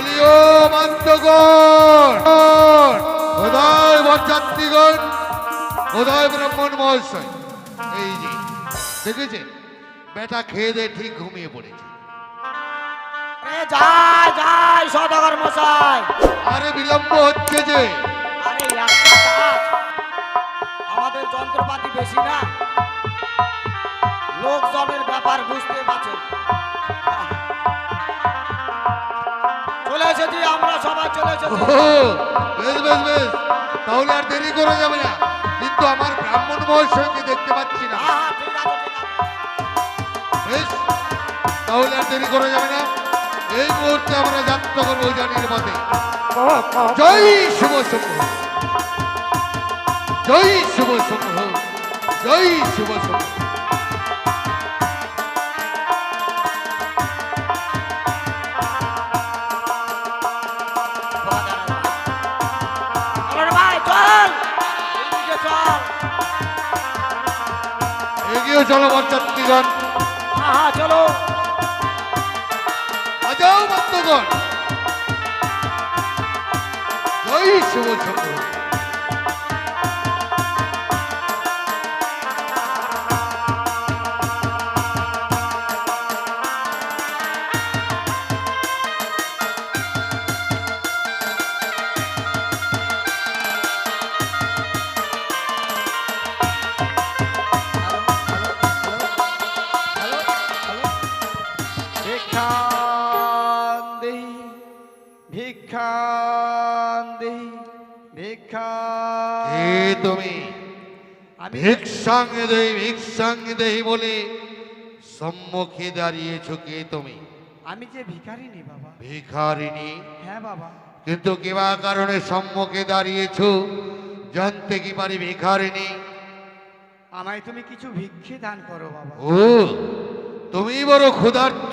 বলিও বান্ধগণ খোদায় বরযাত্রীগণ খোদায় ব্রাহ্মণ মহাশয়। এই যে দেখেছেন? বেটা খেয়ে দিয়ে ঠিক ঘুমিয়ে পড়েছে। সদাগর মশাই। আরে বিলম্ব হচ্ছে যে। আরে আমাদের যন্ত্রপাতি বেশি না। লোকজনের ব্যাপার বুঝতে পারছেন সবাই চলে ও এসেছি বেশ বেশ বেশ। তাহলে আর দেরি করা যাবে না। কিন্তু আমার ব্রাহ্মণ মহাশয়কে দেখতে পাচ্ছি না। হ্যাঁ, হ্যাঁ। বেশ তাহলে আর দেরি করা যাবে না। এই মুহূর্তে আমরা যাত্রা করব জানির পথে। জয় শুভ শম্ভ জয় শুভ শম্ভ জয় শুভ শম্ভ এগিয়ে চলো বরযাত্রীগণ হ্যাঁ হ্যাঁ চলো। বাজাও বন্ধগণ জয় শুভ ভিক্ষাঙ্গে দেহি ভিক্ষাঙ্গে দেহি বলে সম্মুখে দাঁড়িয়েছ কে তুমি? আমি যে ভিখারিনি বাবা। ভিখারিণী? হ্যাঁ বাবা। কিন্তু কিবা কারণে সম্মুখে দাঁড়িয়েছ? জানতে কি পারি ভিখারিণী? আমায় তুমি কিছু ভিক্ষে দান করো বাবা। ও তুমি বড় ক্ষুধার্থ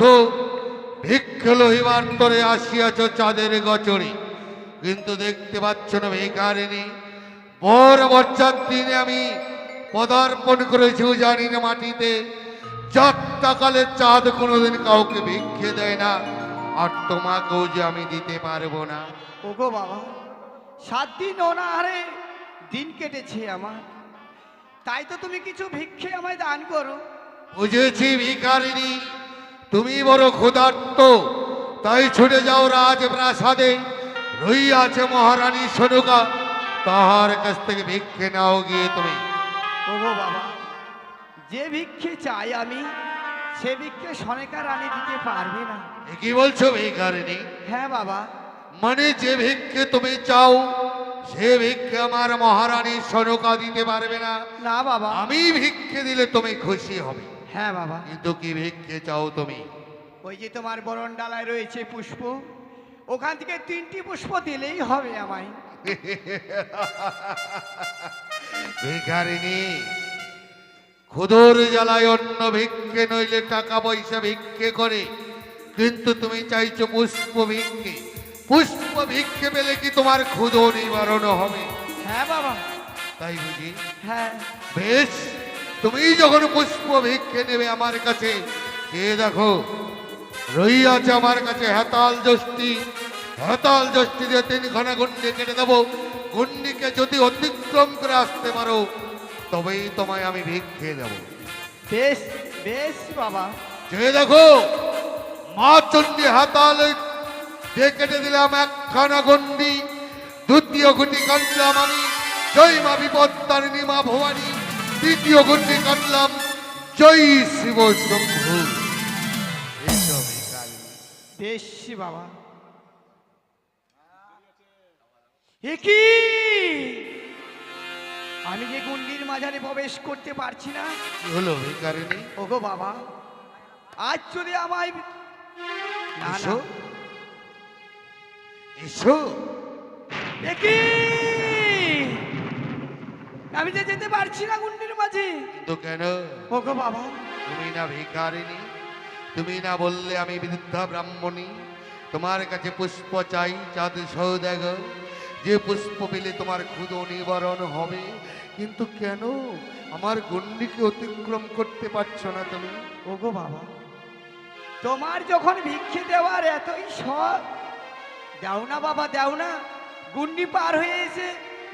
ভিক্ষ লহিবার তরে আসিয়াছ চাঁদের গচরে। কিন্তু দেখতে পাচ্ছ না ভিখারিণী বর বর্ষার দিনে আমি পদার্পণ করেছি জানি না মাটিতে। চারটা চাঁদ কোনোদিন কাউকে ভিক্ষে দেয় না। আর তোমাকেও যে আমি দিতে পারব না। ওগো বাবা সাত দিন অনাহারে দিন কেটেছে আমার। তাই তো তুমি কিছু ভিক্ষে আমায় দান করো। বুঝেছি ভিখারিণী তুমি বড় ক্ষুধার্ত। তাই ছুটে যাও রাজপ্রাসাদে। রইয়াছে মহারানী সনুকা তাহার কাছ থেকে ভিক্ষে নাও গিয়ে তুমি। ওগো বাবা যে ভিক্ষে চাই আমি সে ভিক্ষে সনেকা রানী দিতে পারবে না। কি বলছো ভিখারিণী? হ্যাঁ বাবা। মানে যে ভিক্ষে তুমি চাও সে ভিক্ষে আমার মহারানী সনুকা দিতে পারবে না। না বাবা। আমি ভিক্ষে দিলে তুমি খুশি হবে। হ্যাঁ বাবা। কিন্তু কি ভিক্ষে চাও তুমি? ওই যে তোমার বরণ ডালায় রয়েছে পুষ্প ওখান থেকে তিনটি পুষ্প দিলেই হবে আমায়। ভিখারিণী ক্ষুদর জ্বালায় অন্য ভিক্ষে নইলে টাকা পয়সা ভিক্ষে করে। কিন্তু তুমি চাইছো পুষ্প ভিক্ষে। পুষ্প ভিক্ষে পেলে কি তোমার ক্ষুদো নিবারণ হবে? হ্যাঁ বাবা। তাই বুঝি? হ্যাঁ। বেশ তুমি যখন পুষ্প ভিক্ষে নেবে আমার কাছে কে দেখো রইয়াছে আমার কাছে হেতাল জষ্টি হেতাল জষ্টি দিয়ে তিন ঘনা গন্ডি কেটে দেবো। গন্ডিকে যদি অতিক্রম করে আসতে পারো তবেই তোমায় আমি ভিক্ষে দেব বেশ বেশ বাবা। যে দেখো মা চণ্ডী হাতাল দিয়ে কেটে দিলাম একখানা গন্ডি দ্বিতীয় গুটি কাটলাম আমি জয় মা বিপত্তারিণী মা ভবানী তৃতীয় গন্ডি কাটলাম জয় শিব শম্ভু। বেশ বাবা এ কি? আমি যে গুন্ডির মাঝারে প্রবেশ করতে পারছি না। হলো ভিকারিনী ওগো বাবা আজ যদি আমায় না, না। এসো। এসো। এ কি? আমি যে যেতে পারছি না গুন্ডির মাঝে। কিন্তু কেন? ওগো বাবা। তুমি না ভিখারিণী। তুমি না বললে আমি বৃদ্ধা ব্রাহ্মণী। তোমার কাছে পুষ্প চাই চাঁদ সৌদাগর। যে পুষ্প পেলে তোমার ক্ষুদ নিবারণ হবে। কিন্তু কেন? আমার গণ্ডিকে অতিক্রম করতে পারছ না তুমি। ওগো বাবা তোমার যখন ভিক্ষে দেওয়ার এতই শখ দাও না বাবা দাও না। গুন্ডি পার হয়ে এসে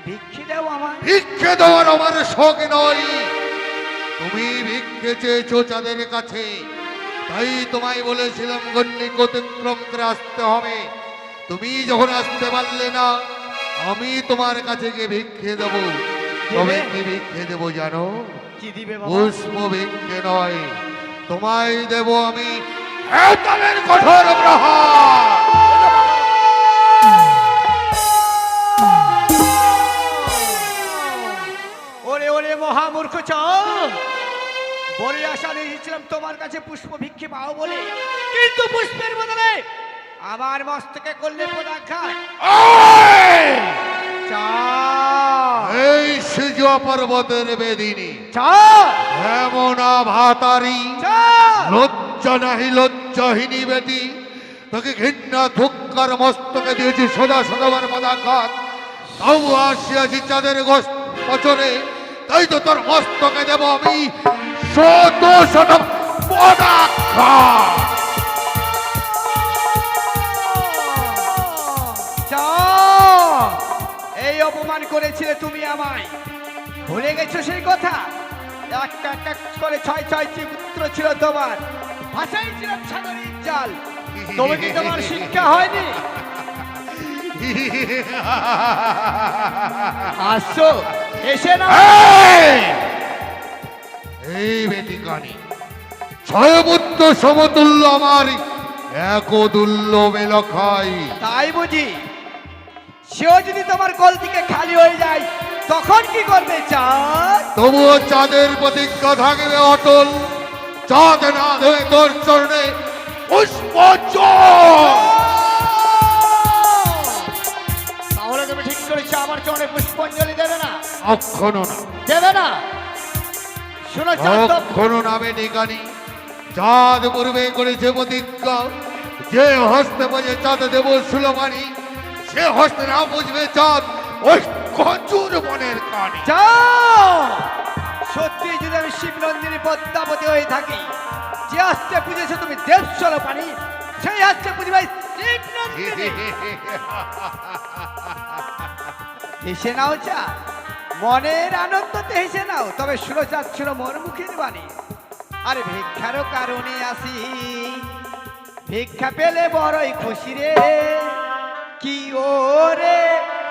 ভিক্ষে দাও আমার ভিক্ষে দেওয়ার আমার শখ নয়। তুমি ভিক্ষে চেয়েছো চাঁদের কাছে। তাই তোমায় বলেছিলাম গণ্ডিক অতিক্রম করে আসতে হবে। তুমি যখন আসতে পারলে না আমি তোমার কাছে গিয়ে ভিক্ষে দেবো। তবে কি ভিক্ষে দেবো জানো? কি দিবে পুষ্প ভিক্ষে নয়। তোমায় দেব আমি কঠোর প্রহার ওরে ওরে মহামূর্খ চল। বলে আশা নিয়েছিলাম তোমার কাছে পুষ্প ভিক্ষে পাও বলে। কিন্তু পুষ্পের বদলে আমার মস্তকে করলে পদাঘাত এই! সিজুয়া পর্বতের বেদিনী। হেমনা ভাতারি লজ্জা নাহি লজ্জাহীনী বেটি তোকে ঘৃণা ধুক্কার মস্তকে দিয়েছি সদা সদাবার পদাঘাত। তাও আসিয়াছি চাঁদের বছরে। তাই তো তোর মস্তকে দেব আমি। শত শত পদাঘাত। এই অপমান করেছিলে তুমি আমায়। ভুলে গেছো সেই কথা? একটা একটা করে ছয় ছয়টি পুত্র ছিল তোমার। ভাষাই ছিলাম সাগরের জাল। তবে কি তোমার শিক্ষা হয়নি? আসছো এসে না এই! বেটি কানি ছয় পুত্র সমতুল্য আমার একদুল্য মেলখাই তাই বুঝি। সেও যদি তোমার কল থেকে খালি হয়ে যায় তখন কি করবে চাঁদ? তবুও চাঁদের প্রতিজ্ঞা থাকবে অটল। চাঁদ না দেবে তোর চরণে পুষ্প। তাহলে তুমি ঠিক করেছ আমার চরণে পুষ্পাঞ্জলি দেবে না। অক্ষণ না। দেবে না। শোনো চাঁদ অক্ষণ নামে নিকানি চাঁদ পূর্বে করেছে প্রতিজ্ঞা। যে হস্তে বোঝে চাঁদ দেব সুলমানি। সে হস্তে না বুঝবে চাঁদ ওই কচুর বনের কানি। সত্যি যদি আমি শিবনন্দিনী পদ্মাবতী হয়ে থাকি, যে আসতে পুজেছো তুমি দেবস্বর পানি, সেই হাসতে পুজবে শিবনন্দিনী। হেসে নাও চা মনের আনন্দতে হেসে নাও, তবে শুনো চাচ্ছিল মোর মুখের বাণী। আরে ভিক্ষারও কারণে আসি, ভিক্ষা পেলে বড়ই খুশি রে। কি ও রে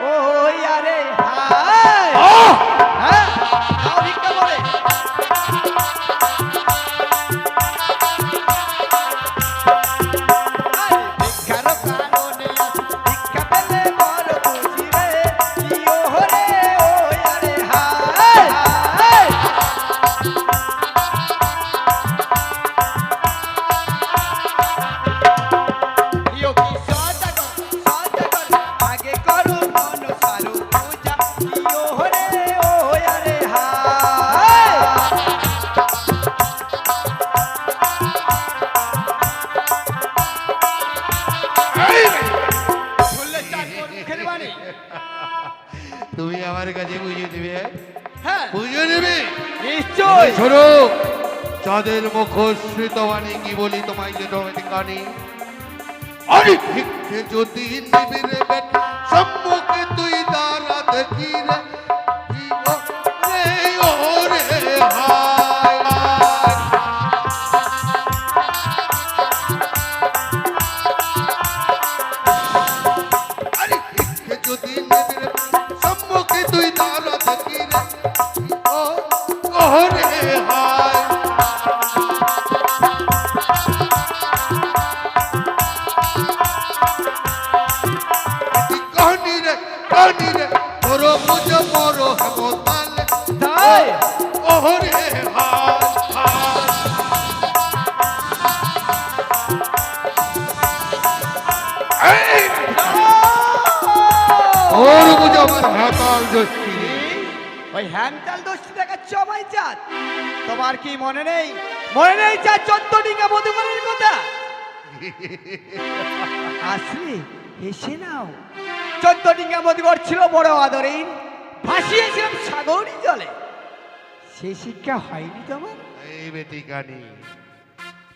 ওই আরে হায়? হ্যাঁ ভিক্ষা বলে বুঝিয়ে দিবে হ্যাঁ, বুঝিয়ে দিবে? নিশ্চয় শোনো চাঁদের মুখশ্রিত বাণী কি বলি তোমায় যে তোমায় কানি? আরে! ভিক্ষে যদি নিবি রে সম্মুখে তুই দাঁড়া দেখি রে। দোস্তি। ওই হ্যান্ডাল দোষটি দেখাচ্ছ আমায় চাঁদ। তোমার কি মনে নেই? মনে নেই চাঁদ চোদ্দ ডিঙ্গা মধুবনের কথা? আসলে এসে নাও। চোদ্দ ডিঙ্গা মধুকর ছিল বড় আদরেই ভাসিয়েছিলাম সাগরী জলে। সেই শিক্ষা হয়নি তোমার? এই বেটি কানি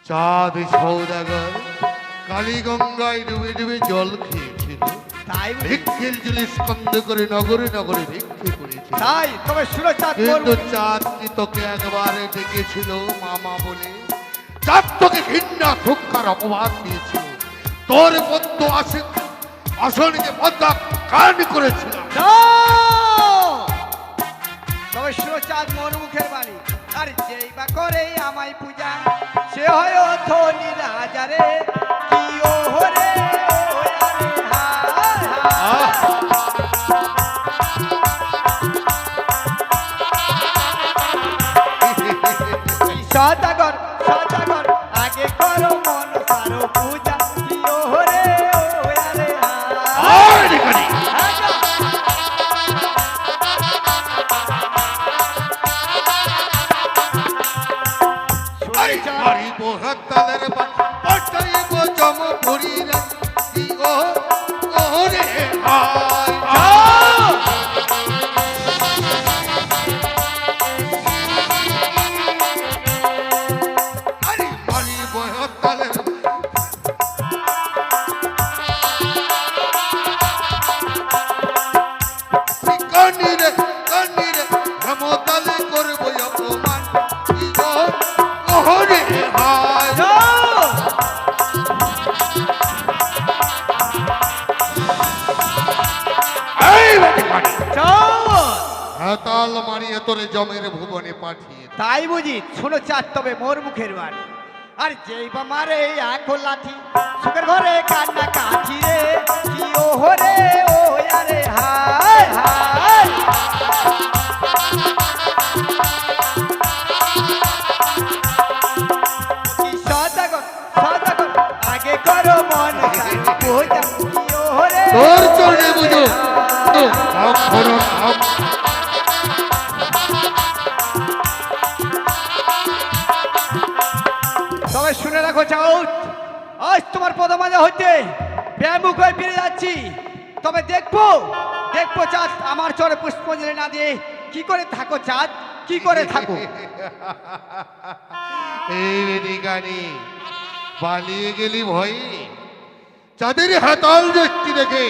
চাঁদ সৌদাগর কালীগঙ্গায় ডুবে ডুবে জল করেছিল তাই? ভিক্ষের জুলি স্কন্দ করে নগরে নগরে ভিক্ষে করেছিল তাই? তবে সুরচাঁদ কিন্তু চাঁদ কি তোকে একবারে ডেকেছিল মামা বলে? চাঁদ তোকে ঘৃণা ঠুক্কার অপবাদ দিয়েছিল। তোর পদ্ম আসে আসনকে পদ্মা কান করেছিল। তবে সুরচাঁদ মরুমুখের বাণী। আর যেই বা করে আমায় পূজা সে হয় ধনী রাজারে কি জমের ভুবনে পাঠিয়ে তাই বুঝি শোনো চার তবে মোর মুখের বাড়ি আর যেই বা মারে এক লাঠি সুখের ঘরে কান্না কাঠি রে কি ও হরে ও আরে হায় হায়। আগে করো মন তোর চরণে বুঝো। তো অক্ষর অক্ষর যাচ্ছি। তবে দেখব দেখব চাঁদ আমার চরে পুষ্পাঞ্জলি না দিয়ে কি করে থাকো চাঁদ? কি করে থাকো? এই পালিয়ে গেলি ভয়ে। চাঁদের হাতাল দৃষ্টি দেখে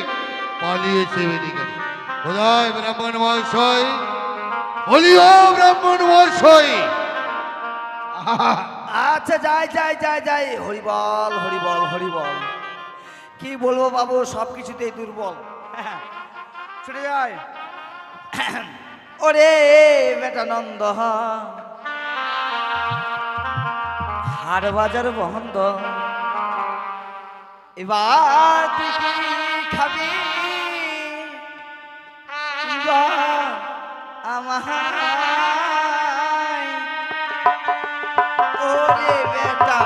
পালিয়েছে বেদিকানি খোদায় ব্রাহ্মণ মহাশয় বলিও ব্রাহ্মণ মহাশয়। আচ্ছা যাই যাই যাই যাই। হরিবল হরিবল হরিবল। কি বলব বাবু? সব কিছুতেই দুর্বল। ছুটে যায়। ওরে বেটা নন্দ। হাট বাজার বন্ধ। এবার তুই কি খাবি? বা আমায়। ওরে বেটা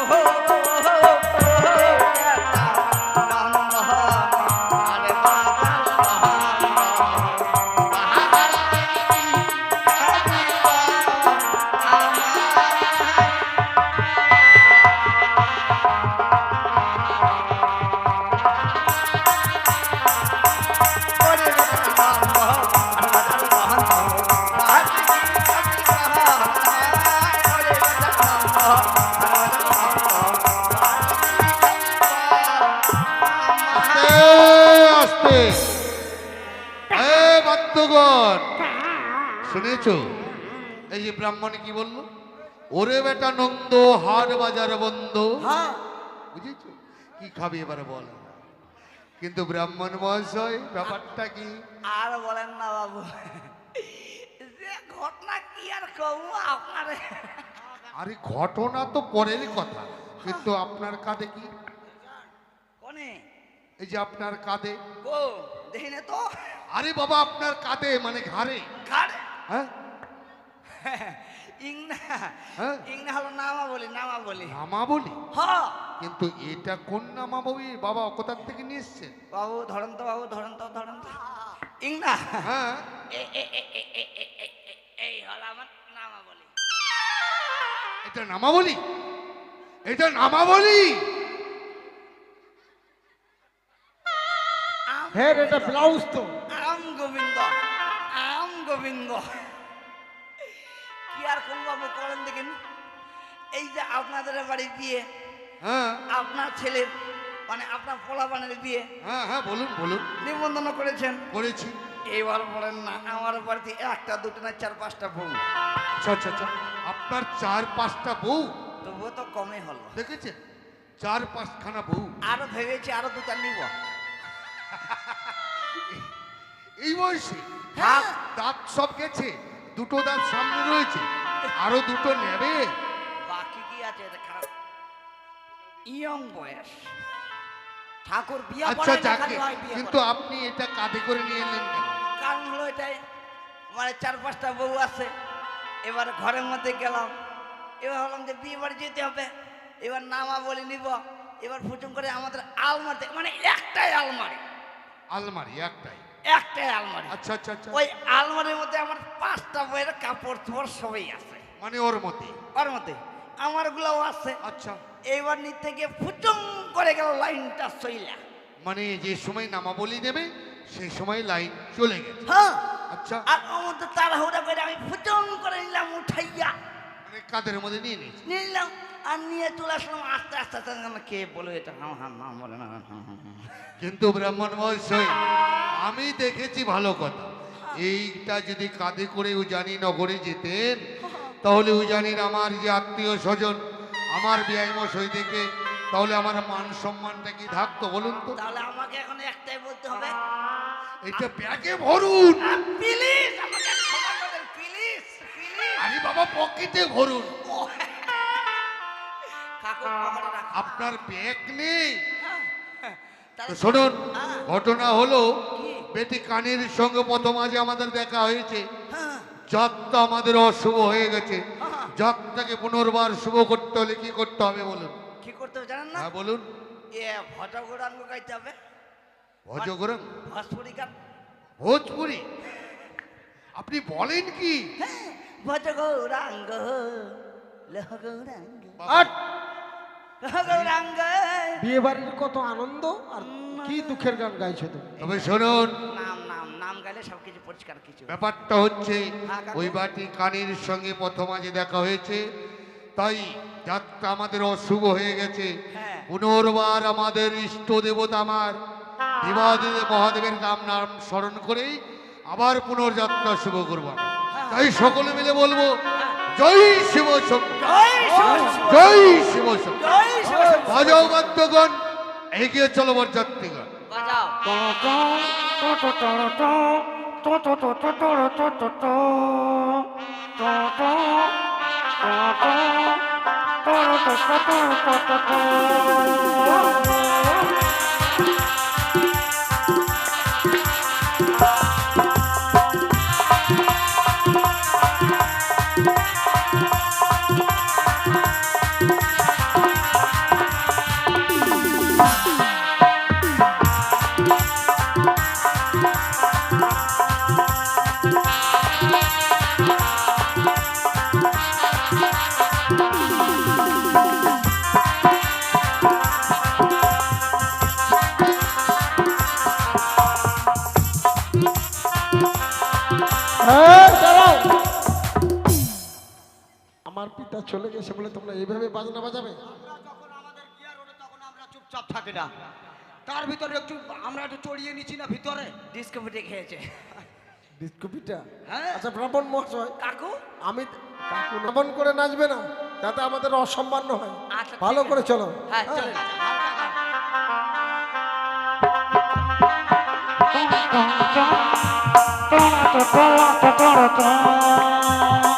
আইসি শুনেছো? এই যে ব্রাহ্মণ কি বলল? ওরে বেটা নন্দ হাট বাজার বন্ধ। হ্যাঁ। বুঝেছ? কি খাবি এবারে বল। কিন্তু ব্রাহ্মণ মহাশয় ব্যাপারটা কি? আর বলেন না বাবু। যে ঘটনা কি আর কবু আপনার? আরে ঘটনা তো পরের কথা। কিন্তু আপনার কাঁধে কি? কোনে? এই যে আপনার কাঁধে। গো দেখি না তো। আরে বাবা আপনার কাঁধে মানে ঘাড়ে। ঘাড়ে? হ্যাঁ ইংনা ইংনা হলো নামা বলি নামা বলি নামা বলি হ্যাঁ কিন্তু এটা কোন নামা বাবা কোথা থেকে নিয়ে এসছেন বাবু ধরেন তো বাবু ধরেন তো ধরেন তো। ইংনা। হ্যাঁ। এই হলো আমার নামা বলি। এটা নামা এটা নামা বলি? হ্যাঁ এটা ব্লাউজ তো। গোবিন্দ। কি আর কোন বাবু করেন দেখেন এই যে আপনাদের বাড়ি বিয়ে হ্যাঁ। আপনার ছেলের মানে আপনার পোলাপানের বিয়ে হ্যাঁ হ্যাঁ বলুন বলুন। নিবন্ধন করেছেন? করেছি। এবার বলেন না আমার বাড়িতে একটা দুটো না চার পাঁচটা বউ। আচ্ছা আচ্ছা আচ্ছা আপনার চার পাঁচটা বউ? তবুও তো কমে হলো। দেখেছেন? চার পাঁচখানা বউ। আরও ভেবেছি আরও দুটা নিব। এই বয়সে? হ্যাঁ। দাঁত সব গেছে। দুটো দাঁত সামনে রয়েছে। আরও দুটো নেবে। বাকি কি আছে? খারাপ। ইয়ং বয়স। ঠাকুর বিয়া আচ্ছা যাকে কিন্তু আপনি এটা কাঁধে করে নিয়ে এলেন কেন? কারণ হলো এটাই মানে চার পাঁচটা বউ আছে। এবার ঘরের মধ্যে গেলাম। এবার ভাবলাম যে বিয়ে বাড়ি যেতে হবে। এবার নামা বলে নিব। এবার ফুটুম করে আমাদের আলমারিতে মানে একটাই আলমারি। আলমারি একটাই। একটাই আলমারি আচ্ছা আচ্ছা আচ্ছা ওই আলমারির মধ্যে আমার পাঁচটা বইয়ের কাপড় চোপড় সবই আছে মানে ওর মধ্যে ওর মধ্যে আমারগুলোও আছে আচ্ছা এইবার নিতে গিয়ে ফুটুম করে গেল লাইনটা সইলা মানে যে সময় নামাবলি নেবে সেই সময় লাইন চলে গেছে হ্যাঁ আচ্ছা আর ওর মধ্যে তাড়াহুড়া করে আমি ফুটুম করে নিলাম উঠাইয়া মানে কাঁধের মধ্যে নিয়ে নিয়েছে নিলাম আর নিয়ে চলে আসলাম আস্তে আস্তে আস্তে কে বলো এটা হ্যাঁ হ্যাঁ নাম বলে না হ্যাঁ, হ্যাঁ, হ্যাঁ। কিন্তু ব্রাহ্মণ মহাশয় আমি দেখেছি ভালো কথা। এইটা যদি কাঁধে করে উজানি নগরে যেতেন তাহলে উজানির আমার যে আত্মীয় স্বজন আমার মশাই দেখে তাহলে আমার মান সম্মানটা কি থাকতো বলুন তো? তাহলে আমাকে এখন একটাই বলতে হবে। এটা ব্যাগে ভরুন। প্লিজ আমাকে ক্ষমা করেন প্লিজ প্লিজ আরে বাবা পকেটে ভরুন। ঠাকুর পকেটে রাখো। আপনার ব্যাগ নেই। তো শুনুন হ্যাঁ। ঘটনা হলো? বেটি কানির সঙ্গে প্রথম আজ আমাদের দেখা হয়েছে। হ্যাঁ। যাত্রা আমাদের অশুভ হয়ে গেছে। হ্যাঁ। যাত্রাকে পুনর্বার শুভ করতে হলে কি করতে হবে বলুন? কি করতে হবে জানেন না? হ্যাঁ বলুন। এ ভটা গোড়াঙ্গ গাইতে হবে। ভজগরম ভস্পুরি গান। ভোজপুরি? আপনি বলেন কি? হ্যাঁ ভজ গৌরাঙ্গ বিয়ে বাড়ির কত আনন্দ আর কি দুঃখের গান গাইছো তুমি? তবে শুনুন। নাম নাম নাম গাইলে সব কিছু পরিষ্কার কিছু। ব্যাপারটা হচ্ছে হ্যাঁ। ওই বাটি কানির সঙ্গে প্রথম আজ দেখা হয়েছে। তাই যাত্রা আমাদের অশুভ হয়ে গেছে। হ্যাঁ। পুনর্বার আমাদের ইষ্ট দেবতা আমার দেবাদেব মহাদেবের নাম নাম স্মরণ করেই আবার পুনর্যাত্রা শুভ করব তাই সকলে মিলে বলব জয় শিব জয় শিব বাজাও বাদ্যগণ এগিয়ে চলো বরযাত্রীগণ। বাজাও। আমার পিতা চলে গেছে বলে তোমরা এইভাবে বাজনা বাজাবে? আমরা যখন আমাদের গিয়ার ওঠে তখন আমরা চুপচাপ থাকি না তার ভিতরে একটু আমরা একটু চড়িয়ে নিচ্ছি না ভিতরে? ডিসকভারি খেয়েছে। বিস্কুপিটা হ্যাঁ। আচ্ছা ব্রাহ্মণ মহাশয় কাকু? আমি কাকু নমন করে নাচবে না যাতে আমাদের অসম্মান হয়। আচ্ছা, ভালো করে চলো। হ্যাঁ হ্যাঁ। চলেন Toma, toma, toma, toma, toma.